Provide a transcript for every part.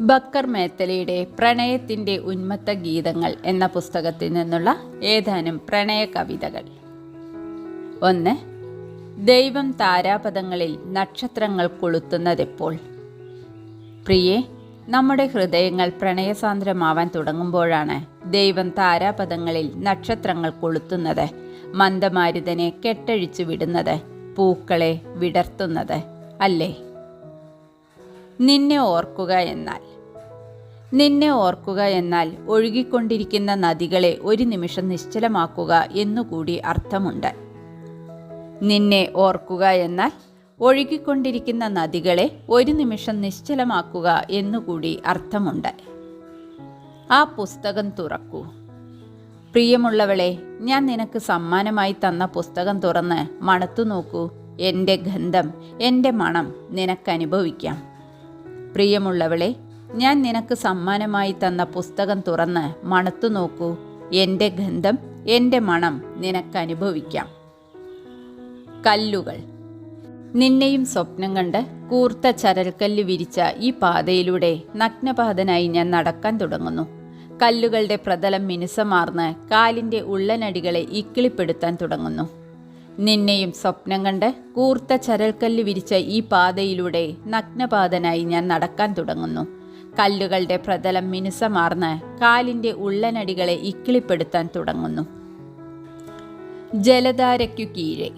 ബക്കർ മേത്തലയുടെ പ്രണയത്തിന്റെ ഉന്മത്ത ഗീതങ്ങൾ എന്ന പുസ്തകത്തിൽ നിന്നുള്ള ഏതാനും പ്രണയ കവിതകൾ. ഒന്ന് ദൈവം താരാപഥങ്ങളിൽ നക്ഷത്രങ്ങൾ കൊളുത്തുന്നതെപ്പോൾ. പ്രിയെ നമ്മുടെ ഹൃദയങ്ങൾ പ്രണയസാന്ദ്രമാവാൻ തുടങ്ങുമ്പോഴാണ് ദൈവം താരാപഥങ്ങളിൽ നക്ഷത്രങ്ങൾ കൊളുത്തുന്നത് മന്ദമാരുതനെ കെട്ടഴിച്ചു വിടുന്നത് പൂക്കളെ വിടർത്തുന്നത് അല്ലേ? നിന്നെ ഓർക്കുക എന്നാൽ. നിന്നെ ഓർക്കുക എന്നാൽ ഒഴുകിക്കൊണ്ടിരിക്കുന്ന നദികളെ ഒരു നിമിഷം നിശ്ചലമാക്കുക എന്നുകൂടി അർത്ഥമുണ്ട്. നിന്നെ ഓർക്കുക എന്നാൽ ഒഴുകിക്കൊണ്ടിരിക്കുന്ന നദികളെ ഒരു നിമിഷം നിശ്ചലമാക്കുക എന്നുകൂടി അർത്ഥമുണ്ട്. ആ പുസ്തകം തുറക്കൂ. പ്രിയമുള്ളവളെ ഞാൻ നിനക്ക് സമ്മാനമായി തന്ന പുസ്തകം തുറന്ന് മണത്തു നോക്കൂ എന്റെ ഗന്ധം എന്റെ മണം നിനക്കനുഭവിക്കാം. പ്രിയമുള്ളവളെ ഞാൻ നിനക്ക് സമ്മാനമായി തന്ന പുസ്തകം തുറന്ന് മണത്തു നോക്കൂ. എന്റെ ഗന്ധം എന്റെ മണം നിനക്ക് അനുഭവിക്കാം കല്ലുകൾ. നിന്നെയും സ്വപ്നം കണ്ട് കൂർത്ത ചരൽക്കല്ല് വിരിച്ച ഈ പാതയിലൂടെ നഗ്നപാതനായി ഞാൻ നടക്കാൻ തുടങ്ങുന്നു. കല്ലുകളുടെ പ്രതലം മിനുസമാർന്ന് കാലിന്റെ ഉള്ളനടികളെ ഇക്കിളിപ്പെടുത്താൻ തുടങ്ങുന്നു. നിന്നെയും സ്വപ്നം കണ്ട് കൂർത്ത ചരൽക്കല്ല് വിരിച്ച ഈ പാതയിലൂടെ നഗ്നപാതനായി ഞാൻ നടക്കാൻ തുടങ്ങുന്നു. കല്ലുകളുടെ പ്രതലം മിനുസമാർന്ന് കാലിന്റെ ഉള്ളനടികളെ ഇക്കിളിപ്പെടുത്താൻ തുടങ്ങുന്നു. ജലധാരയ്ക്കു കീഴെ.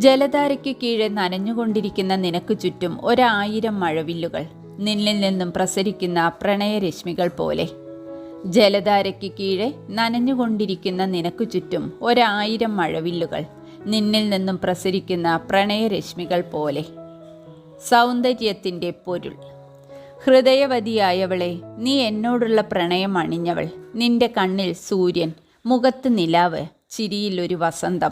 ജലധാരയ്ക്കു കീഴെ നനഞ്ഞുകൊണ്ടിരിക്കുന്ന നിനക്ക് ചുറ്റും ഒരായിരം മഴവില്ലുകൾ നിന്നിൽ നിന്നും പ്രസരിക്കുന്ന പ്രണയരശ്മികൾ പോലെ. ജലധാരയ്ക്ക് കീഴെ നനഞ്ഞുകൊണ്ടിരിക്കുന്ന നിനക്ക് ചുറ്റും ഒരായിരം മഴവില്ലുകൾ നിന്നിൽ നിന്നും പ്രസരിക്കുന്ന പ്രണയരശ്മികൾ പോലെ. സൗന്ദര്യത്തിന്റെ പൊരുൾ. ഹൃദയവതിയായവളെ നീ എന്നോടുള്ള പ്രണയം അണിഞ്ഞവൾ. നിന്റെ കണ്ണിൽ സൂര്യൻ മുഖത്ത് നിലാവ് ചിരിയിൽ ഒരു വസന്തം.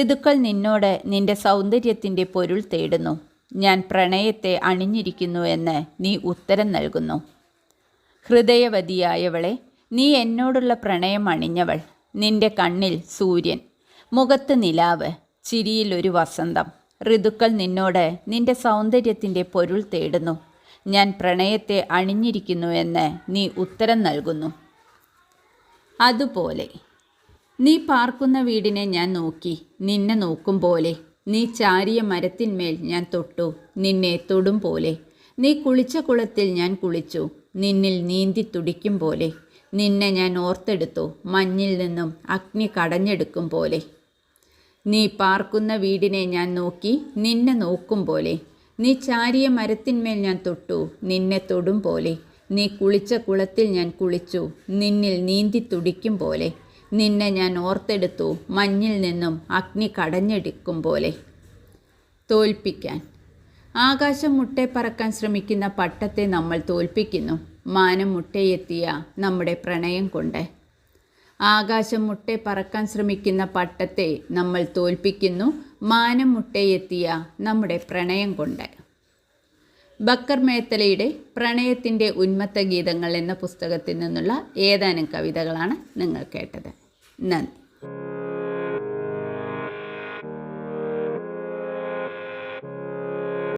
ഋതുക്കൾ നിന്നോട് നിന്റെ സൗന്ദര്യത്തിന്റെ പൊരുൾ തേടുന്നു. ഞാൻ പ്രണയത്തെ അണിഞ്ഞിരിക്കുന്നു എന്ന് നീ ഉത്തരം നൽകുന്നു. ഹൃദയവതിയായവളെ നീ എന്നോടുള്ള പ്രണയം അണിഞ്ഞവൾ. നിന്റെ കണ്ണിൽ സൂര്യൻ മുഖത്ത് നിലാവ് ചിരിയിൽ ഒരു വസന്തം. ഋതുക്കൾ നിന്നോട് നിന്റെ സൗന്ദര്യത്തിന്റെ പൊരുൾ തേടുന്നു. ഞാൻ പ്രണയത്തെ അണിഞ്ഞിരിക്കുന്നുവെന്ന് നീ ഉത്തരം നൽകുന്നു. അതുപോലെ നീ പാർക്കുന്ന വീടിനെ ഞാൻ നോക്കി. നിന്നെ നോക്കും പോലെ. നീ ചാരിയ മരത്തിന്മേൽ ഞാൻ തൊട്ടു. നിന്നെ തൊടും പോലെ. നീ കുളിച്ച കുളത്തിൽ ഞാൻ കുളിച്ചു. നിന്നിൽ നീന്തി തുടിക്കും പോലെ. നിന്നെ ഞാൻ ഓർത്തെടുത്തു. മഞ്ഞിൽ നിന്നും അഗ്നി കടഞ്ഞെടുക്കും പോലെ. നീ പാർക്കുന്ന വീടിനെ ഞാൻ നോക്കി നിന്നെ നോക്കും പോലെ. നീ ചാരിയ മരത്തിന്മേൽ ഞാൻ തൊട്ടു നിന്നെ തൊടും പോലെ. നീ കുളിച്ച കുളത്തിൽ ഞാൻ കുളിച്ചു നിന്നിൽ നീന്തി തുടിക്കും പോലെ. നിന്നെ ഞാൻ ഓർത്തെടുത്തു മഞ്ഞിൽ നിന്നും അഗ്നി കടഞ്ഞെടുക്കും പോലെ. തോൽപ്പിക്കാൻ. ആകാശം മുട്ടെ പറക്കാൻ ശ്രമിക്കുന്ന പട്ടത്തെ നമ്മൾ തോൽപ്പിക്കുന്നു. മാനം മുട്ടയെത്തിയ നമ്മുടെ പ്രണയം കൊണ്ട്. ആകാശം മുട്ടെ പറക്കാൻ ശ്രമിക്കുന്ന പട്ടത്തെ നമ്മൾ തോൽപ്പിക്കുന്നു. മാനം മുട്ടയെത്തിയ നമ്മുടെ പ്രണയം കൊണ്ട്. ബക്കർ മേത്തലയുടെ പ്രണയത്തിന്റെ ഉന്മത്ത ഗീതങ്ങൾ എന്ന പുസ്തകത്തിൽ നിന്നുള്ള ഏതാനും കവിതകളാണ് നിങ്ങൾ കേട്ടത്. നന്ദി.